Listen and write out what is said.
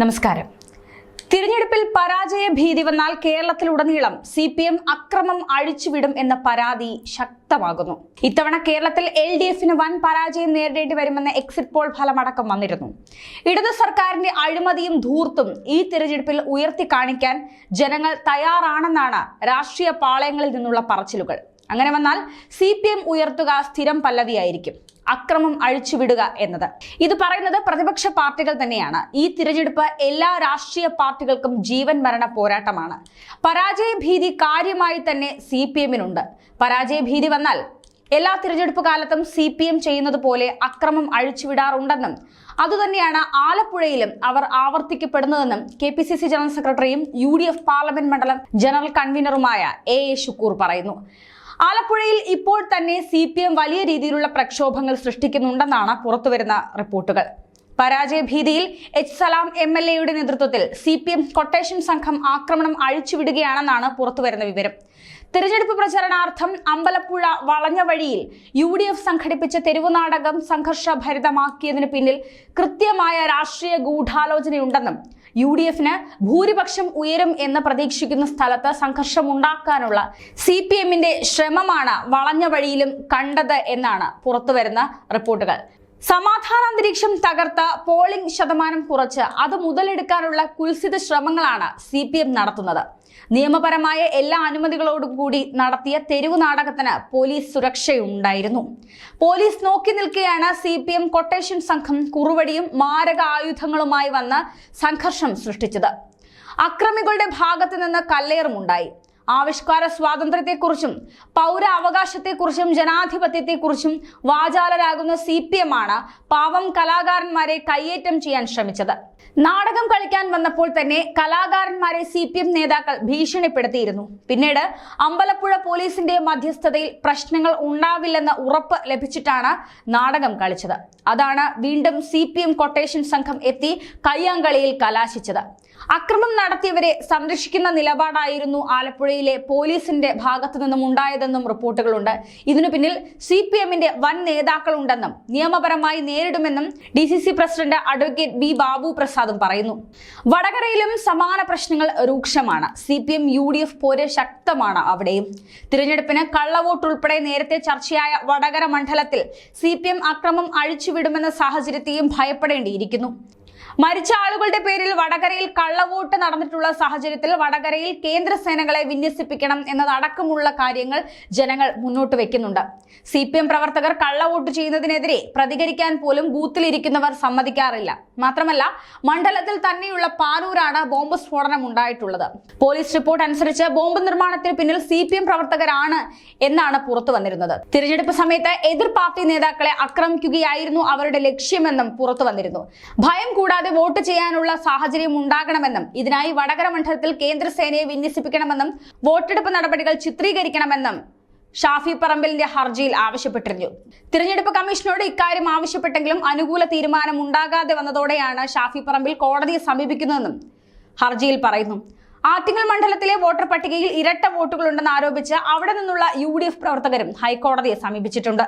നമസ്കാരം. തിരഞ്ഞെടുപ്പിൽ പരാജയ ഭീതി വന്നാൽ കേരളത്തിലുടനീളം സി പി എം അക്രമം അഴിച്ചുവിടും എന്ന പരാതി ശക്തമാകുന്നു. ഇത്തവണ കേരളത്തിൽ എൽ ഡി എഫിന് വൻ പരാജയം നേരിടേണ്ടി വരുമെന്ന എക്സിറ്റ് പോൾ ഫലമടക്കം വന്നിരുന്നു. ഇടതു സർക്കാരിന്റെ അഴിമതിയും ധൂർത്തും ഈ തിരഞ്ഞെടുപ്പിൽ ഉയർത്തി കാണിക്കാൻ ജനങ്ങൾ തയ്യാറാണെന്നാണ് രാഷ്ട്രീയ പാളയങ്ങളിൽ നിന്നുള്ള പറച്ചിലുകൾ. അങ്ങനെ വന്നാൽ സി പി എം ഉയർത്തുക സ്ഥിരം പല്ലവിയായിരിക്കും. അക്രമം അഴിച്ചുവിടുക എന്നത്. ഇത് പറയുന്നത് പ്രതിപക്ഷ പാർട്ടികൾ തന്നെയാണ്. ഈ തിരഞ്ഞെടുപ്പ് എല്ലാ രാഷ്ട്രീയ പാർട്ടികൾക്കും ജീവൻ മരണ പോരാട്ടമാണ്. പരാജയ ഭീതി കാര്യമായി തന്നെ സി പി എമ്മിനുണ്ട്. പരാജയ ഭീതി വന്നാൽ എല്ലാ തിരഞ്ഞെടുപ്പ് കാലത്തും സി പി എം ചെയ്യുന്നത് പോലെ അക്രമം അഴിച്ചുവിടാറുണ്ടെന്നും അതുതന്നെയാണ് ആലപ്പുഴയിലും അവർ ആവർത്തിക്കപ്പെടുന്നതെന്നും K P C C general സെക്രട്ടറിയും യു ഡി എഫ് പാർലമെന്റ് മണ്ഡലം ജനറൽ കൺവീനറുമായ എ എ ഷുക്കൂർ പറയുന്നു. ആലപ്പുഴയിൽ ഇപ്പോൾ തന്നെ സി വലിയ രീതിയിലുള്ള പ്രക്ഷോഭങ്ങൾ സൃഷ്ടിക്കുന്നുണ്ടെന്നാണ് പുറത്തുവരുന്ന റിപ്പോർട്ടുകൾ. പരാജയ ഭീതിയിൽ എച്ച് സലാം എം എൽ എയുടെ നേതൃത്വത്തിൽ സി പി എം കൊട്ടേഷൻ സംഘം ആക്രമണം അഴിച്ചുവിടുകയാണെന്നാണ് പുറത്തുവരുന്ന വിവരം. തിരഞ്ഞെടുപ്പ് പ്രചരണാർത്ഥം അമ്പലപ്പുഴ വളഞ്ഞ വഴിയിൽ യു ഡി എഫ് സംഘടിപ്പിച്ച തെരുവുനാടകം സംഘർഷഭരിതമാക്കിയതിനു പിന്നിൽ കൃത്യമായ രാഷ്ട്രീയ ഗൂഢാലോചനയുണ്ടെന്നും യു ഡി എഫിന് ഭൂരിപക്ഷം ഉയരും എന്ന് പ്രതീക്ഷിക്കുന്ന സ്ഥലത്ത് സംഘർഷമുണ്ടാക്കാനുള്ള സി പി എമ്മിന്റെ ശ്രമമാണ് വളഞ്ഞ വഴിയിലും കണ്ടത് എന്നാണ് പുറത്തുവരുന്ന റിപ്പോർട്ടുകൾ. സമാധാന അന്തരീക്ഷം തകർത്ത പോളിംഗ് ശതമാനം കുറച്ച് അത് മുതലെടുക്കാനുള്ള കുൽസിത ശ്രമങ്ങളാണ് സി പി എം നടത്തുന്നത്. നിയമപരമായ എല്ലാ അനുമതികളോടും കൂടി നടത്തിയ തെരുവ് നാടകത്തിന് പോലീസ് സുരക്ഷയുണ്ടായിരുന്നു. പോലീസ് നോക്കി നിൽക്കെയാണ് സി പി എം കൊട്ടേഷൻ സംഘം കുറുവടിയും മാരക ആയുധങ്ങളുമായി വന്ന് സംഘർഷം സൃഷ്ടിച്ചത്. അക്രമികളുടെ ഭാഗത്തു നിന്ന് കല്ലേറുമുണ്ടായി. ആവിഷ്കാര സ്വാതന്ത്ര്യത്തെക്കുറിച്ചും പൗര അവകാശത്തെക്കുറിച്ചും ജനാധിപത്യത്തെക്കുറിച്ചും വാചാലരാകുന്ന സി പി എം ആണ് പാവം കലാകാരന്മാരെ കയ്യേറ്റം ചെയ്യാൻ ശ്രമിച്ചത്. നാടകം കളിക്കാൻ വന്നപ്പോൾ തന്നെ കലാകാരന്മാരെ സി പി എം നേതാക്കൾ ഭീഷണിപ്പെടുത്തിയിരുന്നു. പിന്നീട് അമ്പലപ്പുഴ പോലീസിന്റെ മധ്യസ്ഥതയിൽ പ്രശ്നങ്ങൾ ഉണ്ടാവില്ലെന്ന ഉറപ്പ് ലഭിച്ചിട്ടാണ് നാടകം കളിച്ചത്. അതാണ് വീണ്ടും സി പി എം കൊട്ടേഷൻ സംഘം എത്തി കയ്യാങ്കളിയിൽ കലാശിച്ചത്. അക്രമം നടത്തിയവരെ സംരക്ഷിക്കുന്ന നിലപാടായിരുന്നു ആലപ്പുഴയിലെ പോലീസിന്റെ ഭാഗത്തു നിന്നും ഉണ്ടായതെന്നും റിപ്പോർട്ടുകളുണ്ട്. ഇതിനു പിന്നിൽ സി പി എമ്മിന്റെ വൻ നേതാക്കളുണ്ടെന്നും നിയമപരമായി നേരിടുമെന്നും D C C president advocate B Babu പ്രസാദും പറയുന്നു. വടകരയിലും സമാന പ്രശ്നങ്ങൾ രൂക്ഷമാണ്. C P M U D F പോര് ശക്തമാണ് അവിടെയും. തിരഞ്ഞെടുപ്പിന് കള്ളവോട്ടുൾപ്പെടെ നേരത്തെ ചർച്ചയായ വടകര മണ്ഡലത്തിൽ സി പി എം അക്രമം അഴിച്ചുവിടുമെന്ന സാഹചര്യത്തെയും ഭയപ്പെടേണ്ടിയിരിക്കുന്നു മരിച്ച ആളുകളുടെ പേരിൽ വടകരയിൽ കള്ളവോട്ട് നടന്നിട്ടുള്ള സാഹചര്യത്തിൽ വടകരയിൽ കേന്ദ്ര സേനകളെ വിന്യസിപ്പിക്കണം എന്നതടക്കമുള്ള കാര്യങ്ങൾ ജനങ്ങൾ മുന്നോട്ട് വെക്കുന്നുണ്ട്. സി പി എം പ്രവർത്തകർ കള്ളവോട്ട് ചെയ്യുന്നതിനെതിരെ പ്രതികരിക്കാൻ പോലും ബൂത്തിലിരിക്കുന്നവർ സമ്മതിക്കാറില്ല. മാത്രമല്ല മണ്ഡലത്തിൽ തന്നെയുള്ള പാനൂരാണ് ബോംബ് സ്ഫോടനം ഉണ്ടായിട്ടുള്ളത്. പോലീസ് റിപ്പോർട്ട് അനുസരിച്ച് ബോംബ് നിർമ്മാണത്തിന് പിന്നിൽ സി പി എം പ്രവർത്തകരാണ് എന്നാണ് പുറത്തു വന്നിരുന്നത്. തിരഞ്ഞെടുപ്പ് സമയത്ത് എതിർ പാർട്ടി നേതാക്കളെ ആക്രമിക്കുകയായിരുന്നു അവരുടെ ലക്ഷ്യമെന്നും പുറത്തു വന്നിരുന്നു. ഭയം കൂടാതെ വോട്ട് ചെയ്യാനുള്ള സാഹചര്യം ഉണ്ടാകണമെന്നും ഇതിനായി വടകര മണ്ഡലത്തിൽ കേന്ദ്രസേനയെ വിന്യസിപ്പിക്കണമെന്നും വോട്ടെടുപ്പ് നടപടികൾ ചിത്രീകരിക്കണമെന്നും ഷാഫി പറമ്പലിന്റെ ഹർജിയിൽ ആവശ്യപ്പെട്ടിരുന്നു. തിരഞ്ഞെടുപ്പ് കമ്മീഷനോട് ഇക്കാര്യം ആവശ്യപ്പെട്ടെങ്കിലും അനുകൂല തീരുമാനം ഉണ്ടാകാതെ വന്നതോടെയാണ് ഷാഫി പറമ്പിൽ കോടതിയെ സമീപിക്കുന്നതെന്നും ഹർജിയിൽ പറയുന്നു. ആറ്റിങ്ങൽ മണ്ഡലത്തിലെ വോട്ടർ പട്ടികയിൽ ഇരട്ട വോട്ടുകളുണ്ടെന്ന് ആരോപിച്ച് അവിടെ നിന്നുള്ള യു പ്രവർത്തകരും ഹൈക്കോടതിയെ സമീപിച്ചിട്ടുണ്ട്.